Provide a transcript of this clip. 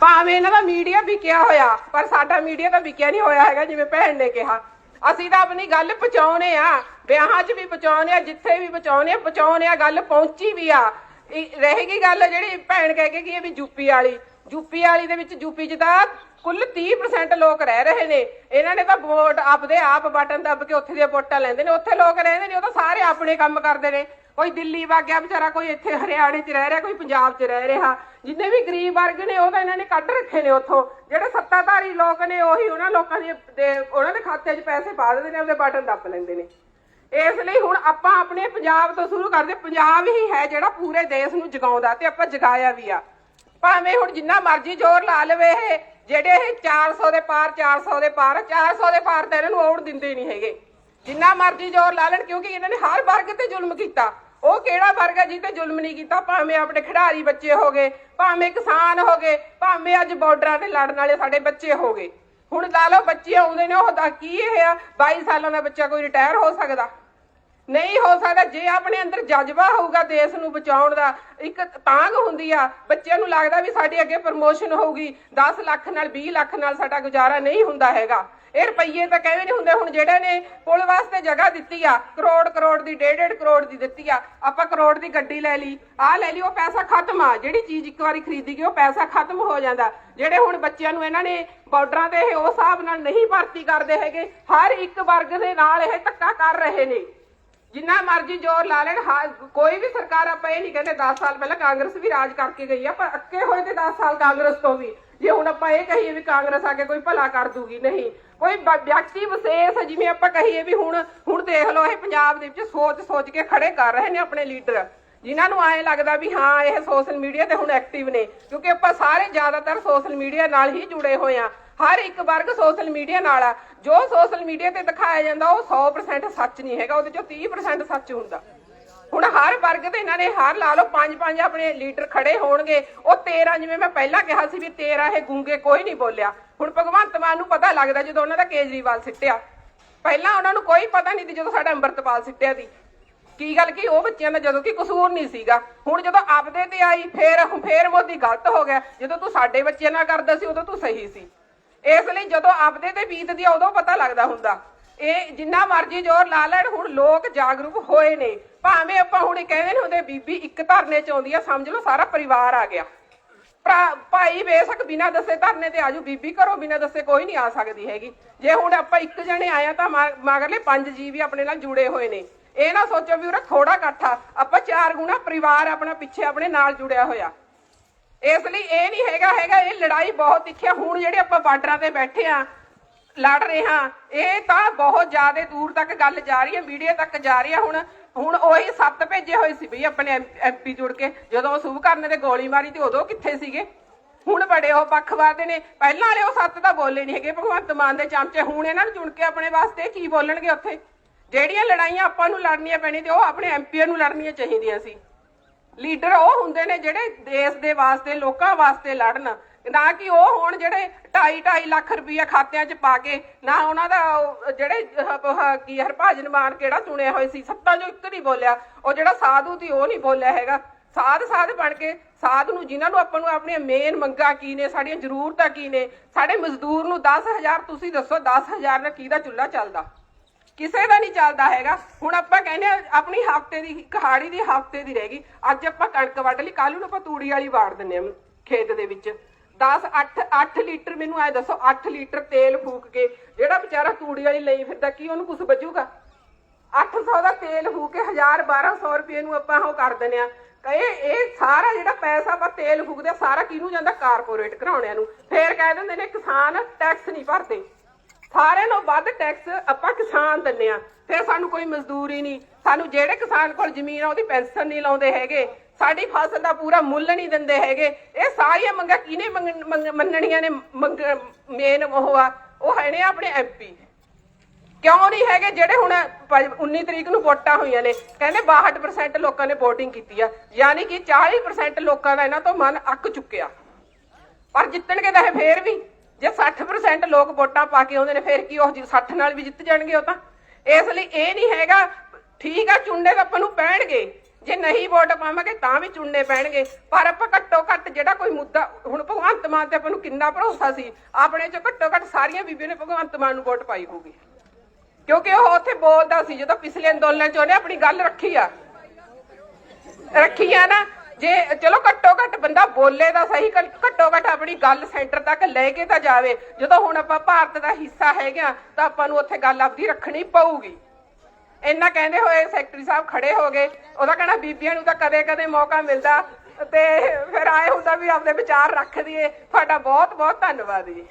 ਭਾਵੇਂ ਇਹਨਾਂ ਦਾ ਮੀਡੀਆ ਵਿਕਿਆ ਹੋਇਆ, ਪਰ ਸਾਡਾ ਮੀਡੀਆ ਤਾਂ ਵਿਕਿਆ ਨਹੀਂ ਹੋਇਆ ਹੈਗਾ ਜਿਵੇਂ ਭੈਣ ਨੇ ਕਿਹਾ। ਅਸੀਂ ਤਾਂ ਆਪਣੀ ਗੱਲ ਪਹੁੰਚਾਉਨੇ ਆ, ਵਿਆਹਾਂ 'ਚ ਵੀ ਪਹੁੰਚਾਉਨੇ ਆ, ਜਿੱਥੇ ਵੀ ਪਹੁੰਚਾਉਨੇ ਆ ਪਹੁੰਚਾਉਨੇ ਆ, ਗੱਲ ਪਹੁੰਚੀ ਵੀ ਆ। ਰਹੇਗੀ ਗੱਲ ਜਿਹੜੀ ਭੈਣ ਕਹਿ ਕੇ ਗਈ ਵੀ ਯੂਪੀ ਵਾਲੀ। ਯੂਪੀ ਵਾਲੀ ਦੇ ਵਿੱਚ ਯੂਪੀ 'ਚ ਤਾਂ ਕੁੱਲ 30% ਲੋਕ ਰਹਿ ਰਹੇ ਨੇ। ਇਹਨਾਂ ਨੇ ਤਾਂ ਵੋਟ ਆਪਦੇ ਆਪ ਬਟਨ ਦੱਬ ਕੇ ਉੱਥੇ ਦੀਆਂ ਵੋਟਾਂ ਲੈਂਦੇ ਨੇ। ਉੱਥੇ ਲੋਕ ਰਹਿੰਦੇ ਨੇ, ਉਹ ਤਾਂ ਸਾਰੇ ਆਪਣੇ ਕੰਮ ਕਰਦੇ ਨੇ। ਕੋਈ ਦਿੱਲੀ ਵਗ ਵਿਚਾਰਾ, ਕੋਈ ਇੱਥੇ ਹਰਿਆਣੇ 'ਚ ਰਹਿ ਰਿਹਾ, ਕੋਈ ਪੰਜਾਬ 'ਚ ਰਹਿ ਰਿਹਾ। ਜਿੰਨੇ ਵੀ ਗਰੀਬ ਵਰਗ ਨੇ, ਉਹ ਤਾਂ ਇਹਨਾਂ ਨੇ ਕੱਢ ਰੱਖੇ ਨੇ ਉੱਥੋਂ। ਜਿਹੜੇ ਸੱਤਾਧਾਰੀ ਲੋਕ ਨੇ, ਉਹੀ ਉਹਨਾਂ ਲੋਕਾਂ ਦੇ- ਉਹਨਾਂ ਦੇ ਖਾਤੇ 'ਚ ਪੈਸੇ ਪਾ ਦਿੰਦੇ ਨੇ, ਉਹਦੇ ਬਟਨ ਦੱਬ ਲੈਂਦੇ ਨੇ। ਇਸ ਲਈ ਹੁਣ ਆਪਾਂ ਆਪਣੇ ਪੰਜਾਬ ਤੋਂ ਸ਼ੁਰੂ ਕਰਦੇ, ਪੰਜਾਬ ਹੀ ਹੈ ਜਿਹੜਾ ਪੂਰੇ ਦੇਸ਼ ਨੂੰ ਜਗਾਉਂਦਾ ਤੇ ਆਪਾਂ ਜਗਾਇਆ ਵੀ ਆ। ਭਾਵੇਂ ਹੁਣ ਜਿੰਨਾ ਮਰਜ਼ੀ ਜ਼ੋਰ ਲਾ ਲਵੇ ਇਹ, ਜਿਹੜੇ ਇਹ 400 ਦੇ ਪਾਰ 400 ਦੇ ਪਾਰ 400 ਦੇ ਪਾਰ ਤਾਂ ਇਹਨਾਂ ਨੂੰ ਆਉਣ ਦਿੰਦੇ ਨਹੀਂ ਹੈਗੇ। ਜਿੰਨਾ ਮਰਜ਼ੀ ਜ਼ੋਰ ਲਾ ਲੈਣ, ਕਿਉਂਕਿ ਇਹਨਾਂ ਨੇ ਹਰ ਵਰਗ ਤੇ ਜ਼ੁਲਮ ਕੀਤਾ। ਉਹ ਕਿਹੜਾ ਵਰਗ ਹੈ ਜਿਹਤੇ ਜ਼ੁਲਮ ਨਹੀਂ ਕੀਤਾ? ਭਾਵੇਂ ਆਪਣੇ ਖਿਡਾਰੀ ਬੱਚੇ ਹੋ ਗਏ, ਭਾਵੇਂ ਕਿਸਾਨ ਹੋ ਗਏ, ਭਾਵੇਂ ਅੱਜ ਬਾਰਡਰਾਂ ਤੇ ਲੜਨ ਵਾਲੇ ਸਾਡੇ ਬੱਚੇ ਹੋ ਗਏ। ਹੁਣ ਲਾ ਲਓ ਬੱਚੇ ਆਉਂਦੇ ਨੇ, ਉਹ ਦਾ ਕੀ ਇਹ ਆ? 22 ਸਾਲਾਂ ਦਾ ਬੱਚਾ ਕੋਈ ਰਿਟਾਇਰ ਹੋ ਸਕਦਾ? ਨਹੀਂ ਹੋ ਸਕਦਾ, ਜੇ ਆਪਣੇ ਅੰਦਰ ਜਜ਼ਬਾ ਹੋਊਗਾ ਦੇਸ਼ ਨੂੰ ਬਚਾਉਣ ਦਾ, ਇੱਕ ਤਾਂਗ ਹੁੰਦੀ ਆ, ਬੱਚਿਆਂ ਨੂੰ ਲੱਗਦਾ ਵੀ ਸਾਡੀ ਅੱਗੇ ਪ੍ਰਮੋਸ਼ਨ ਹੋਊਗੀ 10 ਲੱਖ ਨਾਲ 20 ਲੱਖ ਨਾਲ ਸਾਡਾ ਗੁਜ਼ਾਰਾ ਨਹੀਂ ਹੁੰਦਾ ਹੈਗਾ। ਇਹ ਰੁਪਈਏ ਤਾਂ ਕਹਿੰਦੇ ਨਹੀਂ ਹੁੰਦੇ, ਹੁਣ ਜਿਹੜੇ ਨੇ ਪੁਲ ਵਾਸਤੇ ਜਗ੍ਹਾ ਦਿੱਤੀ ਆ, ਕਰੋੜ ਕਰੋੜ ਦੀ, ਡੇਢ ਡੇਢ ਕਰੋੜ ਦੀ ਦਿੱਤੀ ਆ, ਆਪਾਂ ਕਰੋੜ ਦੀ ਗੱਡੀ ਲੈ ਲਈ, ਆਹ ਲੈ ਲਈ, ਉਹ ਪੈਸਾ ਖਤਮ ਆ, ਜਿਹੜੀ ਚੀਜ਼ ਇੱਕ ਵਾਰੀ ਖਰੀਦੀ ਗਈ ਉਹ ਪੈਸਾ ਖਤਮ ਹੋ ਜਾਂਦਾ। ਜਿਹੜੇ ਹੁਣ ਬੱਚਿਆਂ ਨੂੰ ਇਹਨਾਂ ਨੇ ਬਾਰਡਰਾਂ ਤੇ ਇਹ ਉਸ ਹਿਸਾਬ ਨਾਲ ਨਹੀਂ ਭਰਤੀ ਕਰਦੇ ਹੈਗੇ, ਹਰ ਇੱਕ ਵਰਗ ਦੇ ਨਾਲ ਇਹ ਧੱਕਾ ਕਰ ਰਹੇ ਨੇ। ਜਿੰਨਾ ਮਰਜ਼ੀ ਜ਼ੋਰ ਲਾ ਲੈਣ ਕੋਈ ਵੀ ਸਰਕਾਰ ਆਪਾਂ ਇਹ ਨਹੀਂ ਕਹਿੰਦੇ 10 ਸਾਲ ਪਹਿਲਾਂ ਕਾਂਗਰਸ ਵੀ ਰਾਜ ਕਰਕੇ ਗਈ ਆ, ਪਰ ਅੱਕੇ ਹੋਏ ਤੇ 10 ਸਾਲ ਕਾਂਗਰਸ ਤੋਂ ਵੀ। ਜੇ ਹੁਣ ਆਪਾਂ ਇਹ ਕਹੀਏ ਵੀ ਕਾਂਗਰਸ ਆ ਕੇ ਕੋਈ ਭਲਾ ਕਰ ਦੂਗੀ, ਨਹੀਂ। ਕੋਈ ਵਿਅਕਤੀ ਵਿਸ਼ੇਸ਼ ਜਿਵੇਂ ਆਪਾਂ ਕਹੀਏ ਵੀ ਹੁਣ ਹੁਣ ਦੇਖ ਲਓ ਇਹ ਪੰਜਾਬ ਦੇ ਵਿੱਚ ਸੋਚ ਸੋਚ ਕੇ ਖੜੇ ਕਰ ਰਹੇ ਨੇ ਆਪਣੇ ਲੀਡਰ। ਜਿਨ੍ਹਾਂ ਨੂੰ ਐਂ ਲੱਗਦਾ ਵੀ ਹਾਂ, ਇਹ ਸੋਸ਼ਲ ਮੀਡੀਆ ਤੇ ਹੁਣ ਐਕਟਿਵ ਨੇ, ਕਿਉਂਕਿ ਆਪਾਂ ਸਾਰੇ ਜ਼ਿਆਦਾਤਰ ਸੋਸ਼ਲ ਮੀਡੀਆ ਨਾਲ ਹੀ ਜੁੜੇ ਹੋਏ ਆ। ਹਰ ਇੱਕ ਵਰਗ ਸੋਸ਼ਲ ਮੀਡੀਆ ਨਾਲ ਆ। ਜੋ ਸੋਸ਼ਲ ਮੀਡੀਆ ਤੇ ਦਿਖਾਇਆ ਜਾਂਦਾ, ਉਹ 100% ਸੱਚ ਨਹੀਂ ਹੈਗਾ, ਉਹਦੇ ਚੋਂ 30% ਸੱਚ ਹੁੰਦਾ। ਹੁਣ ਹਰ ਵਰਗ ਤੇ ਇਹਨਾਂ ਨੇ ਹਰ ਲਾ ਲਓ ਪੰਜ ਪੰਜ ਆਪਣੇ ਲੀਡਰ ਖੜੇ ਹੋਣਗੇ, ਉਹ 13 ਜਿਵੇਂ ਮੈਂ ਪਹਿਲਾਂ ਕਿਹਾ ਸੀ ਵੀ 13 ਇਹ ਗੁੰਗੇ ਕੋਈ ਨਹੀਂ ਬੋਲਿਆ। ਹੁਣ ਭਗਵੰਤ ਮਾਨ ਨੂੰ ਪਤਾ ਲੱਗਦਾ ਜਦੋਂ ਉਹਨਾਂ ਦਾ ਕੇਜਰੀਵਾਲ ਸਿੱਟਿਆ। ਪਹਿਲਾਂ ਉਹਨਾਂ ਨੂੰ ਕੋਈ ਪਤਾ ਨਹੀਂ ਸੀ ਜਦੋਂ ਸਾਡਾ ਅੰਮ੍ਰਿਤਪਾਲ ਸਿੱਟਿਆ ਦੀ ਕੀ ਗੱਲ ਕੀ, ਉਹ ਬੱਚਿਆਂ ਦਾ ਜਦੋਂ ਕਿ ਕਸੂਰ ਨਹੀਂ ਸੀਗਾ। ਹੁਣ ਜਦੋਂ ਆਪਦੇ ਤੇ ਆਈ, ਫੇਰ ਫੇਰ ਮੋਦੀ ਗਲਤ ਹੋ ਗਿਆ। ਜਦੋਂ ਤੂੰ ਸਾਡੇ ਬੱਚਿਆਂ ਨਾਲ ਕਰਦਾ ਸੀ, ਉਦੋਂ ਤੂੰ ਸਹੀ ਸੀ। ਇਸ ਲਈ ਜਦੋਂ ਆਪਦੇ ਤੇ ਬੀਤਦੀ ਆ, ਉਦੋਂ ਪਤਾ ਲੱਗਦਾ ਹੁੰਦਾ। ਇਹ ਜਿੰਨਾ ਮਰਜ਼ੀ ਜ਼ੋਰ ਲਾ ਲੈਣ, ਹੁਣ ਲੋਕ ਜਾਗਰੂਕ ਹੋਏ ਨੇ। ਭਾਵੇਂ ਆਪਾਂ ਹੁਣ ਕਹਿੰਦੇ ਨੇ ਹੁੰਦੇ, ਬੀਬੀ ਇੱਕ ਧਰਨੇ ਚ ਆਉਂਦੀ ਆ, ਸਮਝ ਲਓ ਸਾਰਾ ਪਰਿਵਾਰ ਆ ਗਿਆ। ਭਰਾ, ਭਾਈ ਬੇਸ਼ੱਕ ਬਿਨਾਂ ਦੱਸੇ ਧਰਨੇ ਤੇ ਆਜੂ ਬੀਬੀ ਘਰੋਂ ਬਿਨਾਂ ਦੱਸੇ ਕੋਈ ਨਹੀਂ ਆ ਸਕਦੀ ਹੈਗੀ। ਜੇ ਹੁਣ ਆਪਾਂ ਇੱਕ ਜਣੇ ਆਇਆ ਤਾਂ ਮਗਰਲੇ ਪੰਜ ਜੀ ਵੀ ਆਪਣੇ ਨਾਲ ਜੁੜੇ ਹੋਏ ਨੇ। ਇਹ ਨਾ ਸੋਚੋ ਵੀ ਉਹਦਾ ਥੋੜਾ ਇਕੱਠਾ ਆਪਾਂ ਚਾਰ ਗੁਣਾ ਪਰਿਵਾਰ ਆਪਣਾ ਪਿੱਛੇ ਆਪਣੇ ਨਾਲ ਜੁੜਿਆ ਹੋਇਆ। ਇਸ ਲਈ ਇਹ ਨਹੀਂ ਹੈਗਾ ਹੈਗਾ ਇਹ ਲੜਾਈ ਬਹੁਤ ਤਿੱਖੀ ਹੁਣ ਜਿਹੜੇ ਆਪਾਂ ਬਾਰਡਰਾਂ ਤੇ ਬੈਠੇ ਆ, ਲੜ ਰਹੇ ਹਾਂ, ਇਹ ਤਾਂ ਬਹੁਤ ਜ਼ਿਆਦਾ ਦੂਰ ਤੱਕ ਗੱਲ ਜਾ ਰਹੀ ਹੈ, ਮੀਡੀਆ ਤੱਕ ਜਾ ਰਹੀ ਹੈ। ਹੁਣ ਹੁਣ ਉਹੀ ਸੱਤ ਭੇਜੇ ਹੋਏ ਸੀ ਬਈ ਆਪਣੇ ਐਮਪੀ ਜੁੜ ਕੇ। ਜਦੋਂ ਉਹ ਸੁਭ ਕਰਨੇ ਤੇ ਗੋਲੀ ਮਾਰੀ ਤੇ ਉਦੋਂ ਕਿੱਥੇ ਸੀਗੇ? ਹੁਣ ਬੜੇ ਉਹ ਪੱਖਵਾਦੇ ਨੇ। ਪਹਿਲਾਂ ਵਾਲੇ ਉਹ ਸੱਤ ਤਾਂ ਬੋਲੇ ਨਹੀਂ ਹੈਗੇ, ਭਗਵੰਤ ਮਾਨ ਦੇ ਚਮਚੇ। ਹੁਣ ਇਹਨਾਂ ਨੂੰ ਚੁਣ ਕੇ ਆਪਣੇ ਵਾਸਤੇ ਕੀ ਬੋਲਣਗੇ ਉੱਥੇ? ਜਿਹੜੀਆਂ ਲੜਾਈਆਂ ਆਪਾਂ ਨੂੰ ਲੜਨੀਆਂ ਪੈਣੀ ਤੇ ਉਹ ਆਪਣੇ ਐਮਪੀ ਨੂੰ ਲੜਨੀਆਂ ਚਾਹੀਦੀਆਂ ਸੀ। ਲੀਡਰ ਉਹ ਹੁੰਦੇ ਨੇ ਜਿਹੜੇ ਦੇਸ਼ ਦੇ ਵਾਸਤੇ, ਲੋਕਾਂ ਵਾਸਤੇ ਲੜਨ। ਨਾ ਕਿ ਉਹ ਹੁਣ ਜਿਹੜੇ 2.5 2.5 ਲੱਖ ਰੁਪਈਆ ਖਾਤਿਆਂ 'ਚ ਪਾ ਕੇ, ਨਾ ਉਹਨਾਂ ਦਾ ਜਿਹੜੇ ਕੀ ਹਰਭਜਨ ਮਾਨ ਕਿਹੜਾ ਚੁਣਿਆ ਹੋਏ ਸੀ? ਸੱਤਾਂ 'ਚੋਂ ਇੱਕ ਨਹੀਂ ਬੋਲਿਆ। ਉਹ ਜਿਹੜਾ ਸਾਧੂ ਸੀ, ਉਹ ਨਹੀਂ ਬੋਲਿਆ ਹੈਗਾ। ਸਾਧ ਸਾਧ ਬਣ ਕੇ, ਸਾਧ ਨੂੰ, ਜਿਨ੍ਹਾਂ ਨੂੰ ਆਪਾਂ ਨੂੰ ਆਪਣੀਆਂ ਮੇਨ ਮੰਗਾਂ ਕੀ ਨੇ, ਸਾਡੀਆਂ ਜ਼ਰੂਰਤਾਂ ਕੀ ਨੇ? ਸਾਡੇ ਮਜ਼ਦੂਰ ਨੂੰ 10000 ਤੁਸੀਂ ਦੱਸੋ 10000 ਨਾਲ ਕਿਹਦਾ ਚੁੱਲ੍ਹਾ ਚੱਲਦਾ? ਕਿਸੇ ਦਾ ਨਹੀਂ ਚੱਲਦਾ ਹੈਗਾ। ਹੁਣ ਆਪਾਂ ਕਹਿੰਦੇ ਆ ਆਪਣੀ ਹਫ਼ਤੇ ਦੀ ਕਹਾੜੀ ਦੀ ਹਫ਼ਤੇ ਦੀ ਰਹਿ ਗਈ। ਅੱਜ ਆਪਾਂ ਕਣਕ ਵੱਢ ਲਈ ਕੱਲ ਨੂੰ ਆਪਾਂ ਤੂੜੀ ਵਾਲੀ ਵਾੜ ਦਿੰਨੇ ਆ ਖੇਤ ਦੇ ਵਿੱਚ। 10 8 8 ਲੀਟਰ ਮੈਨੂੰ ਐ ਦੱਸੋ 8 ਲੀਟਰ ਤੇਲ ਫੂਕ ਕੇ ਜਿਹੜਾ ਵਿਚਾਰਾ ਤੂੜੀ ਵਾਲੀ ਲਈ ਫਿਰਦਾ ਕੀ ਉਹਨੂੰ ਕੁਝ ਬਚੂਗਾ? 800 ਦਾ ਤੇਲ ਫੂਕ ਕੇ 1000 1200 ਰੁਪਏ ਨੂੰ ਆਪਾਂ ਉਹ ਕਰ ਦਿੰਨੇ ਆ ਇਹ ਇਹ ਸਾਰਾ ਜਿਹੜਾ ਪੈਸਾ ਆਪਾਂ ਤੇਲ ਫੂਕਦੇ ਆ, ਸਾਰਾ ਕਿਹਨੂੰ ਜਾਂਦਾ? ਕਾਰਪੋਰੇਟ ਘਰਾਉਣਿਆਂ ਨੂੰ। ਫੇਰ ਕਹਿ ਦਿੰਦੇ ਨੇ ਕਿਸਾਨ ਟੈਕਸ ਨਹੀਂ ਭਰਦੇ। ਸਾਰਿਆਂ ਨੂੰ ਵੱਧ ਟੈਕਸ ਆਪਾਂ ਕਿਸਾਨ ਦਿੰਨੇ ਆ ਫਿਰ ਸਾਨੂੰ ਕੋਈ ਮਜ਼ਦੂਰੀ ਨਹੀਂ। ਸਾਨੂੰ ਜਿਹੜੇ ਕਿਸਾਨ ਕੋਲ ਜ਼ਮੀਨ ਆ, ਉਹਦੀ ਪੈਨਸ਼ਨ ਨਹੀਂ ਲਾਉਂਦੇ ਹੈਗੇ। ਸਾਡੀ ਫਸਲ ਦਾ ਪੂਰਾ ਮੁੱਲ ਨਹੀਂ ਦਿੰਦੇ ਹੈਗੇ। ਇਹ ਸਾਰੀਆਂ ਮੰਗਾਂ ਕਿਹਨੇ ਮੰਨਣੀਆਂ ਨੇ? ਮੇਨ ਉਹ ਆ। ਉਹ ਹੈ ਨੇ ਆਪਣੇ ਐਮਪੀ ਕਿਉਂ ਨਹੀਂ ਹੈਗੇ? ਜਿਹੜੇ ਹੁਣ ਪ- 19 ਤਰੀਕ ਨੂੰ ਵੋਟਾਂ ਹੋਈਆਂ ਨੇ, ਕਹਿੰਦੇ 62% ਲੋਕਾਂ ਨੇ VOTING ਕੀਤੀ ਆ। ਯਾਨੀ ਕਿ 40% ਲੋਕਾਂ ਦਾ ਇਹਨਾਂ ਤੋਂ ਮਨ ਅੱਕ ਚੁੱਕਿਆ। ਪਰ ਜਿੱਤਣਗੇ ਤਾਂ ਇਹ ਫੇਰ ਵੀ। ਜੇ 60% ਲੋਕ ਵੋਟਾਂ ਪਾ ਕੇ ਆਉਂਦੇ ਨੇ, ਫੇਰ ਕੀ ਉਹ 60 ਨਾਲ ਵੀ ਜਿੱਤ ਜਾਣਗੇ ਉਹ ਤਾਂ? ਇਸ ਲਈ ਇਹ ਨਹੀਂ ਹੈਗਾ, ਠੀਕ ਆ ਚੁੰਡੇ ਤਾਂ ਆਪਾਂ ਨੂੰ ਪੈਣਗੇ। ਜੇ ਨਹੀਂ ਵੋਟ ਪਾਵਾਂਗੇ ਤਾਂ ਵੀ ਚੁਣਨੇ ਪੈਣਗੇ। ਪਰ ਆਪਾਂ ਘੱਟੋ ਘੱਟ ਜਿਹੜਾ ਕੋਈ ਮੁੱਦਾ, ਹੁਣ ਭਗਵੰਤ ਮਾਨ ਤੇ ਆਪਾਂ ਨੂੰ ਕਿੰਨਾ ਭਰੋਸਾ ਸੀ, ਆਪਣੇ ਚੋਂ ਘੱਟੋ ਘੱਟ ਸਾਰੀਆਂ ਬੀਬੀਆਂ ਨੇ ਭਗਵੰਤ ਮਾਨ ਨੂੰ ਵੋਟ ਪਾਈ ਹੋਊਗੀ। ਕਿਉਂਕਿ ਉਹ ਉੱਥੇ ਬੋਲਦਾ ਸੀ, ਜਦੋਂ ਪਿਛਲੇ ਅੰਦੋਲਨ ਚ ਉਹਨੇ ਆਪਣੀ ਗੱਲ ਰੱਖੀ ਆ। ਰੱਖੀ ਆ ਨਾ, ਜੇ, ਚਲੋ ਘੱਟ ਬੰਦਾ ਬੋਲੇ ਤਾਂ ਸਹੀ, ਘੱਟੋ ਘੱਟ ਆਪਣੀ ਗੱਲ ਸੈਂਟਰ ਤੱਕ ਲੈ ਕੇ ਤਾਂ ਜਾਵੇ। ਜਦੋਂ ਹੁਣ ਆਪਾਂ ਭਾਰਤ ਦਾ ਹਿੱਸਾ ਹੈਗਾ ਤਾਂ ਆਪਾਂ ਨੂੰ ਉੱਥੇ ਗੱਲ ਆਪਦੀ ਰੱਖਣੀ ਪਊਗੀ। ਇੰਨਾ ਕਹਿੰਦੇ ਹੋਏ ਸੈਕਟਰੀ ਸਾਹਿਬ ਖੜੇ ਹੋ ਗਏ। ਉਹਦਾ ਕਹਿਣਾ, ਬੀਬੀਆਂ ਨੂੰ ਤਾਂ ਕਦੇ ਕਦੇ ਮੌਕਾ ਮਿਲਦਾ ਤੇ ਫਿਰ ਆਏ ਹੁੰਦਾ ਵੀ ਆਪਦੇ ਵਿਚਾਰ ਰੱਖ ਦਈਏ। ਤੁਹਾਡਾ ਬਹੁਤ ਬਹੁਤ ਧੰਨਵਾਦ ਜੀ।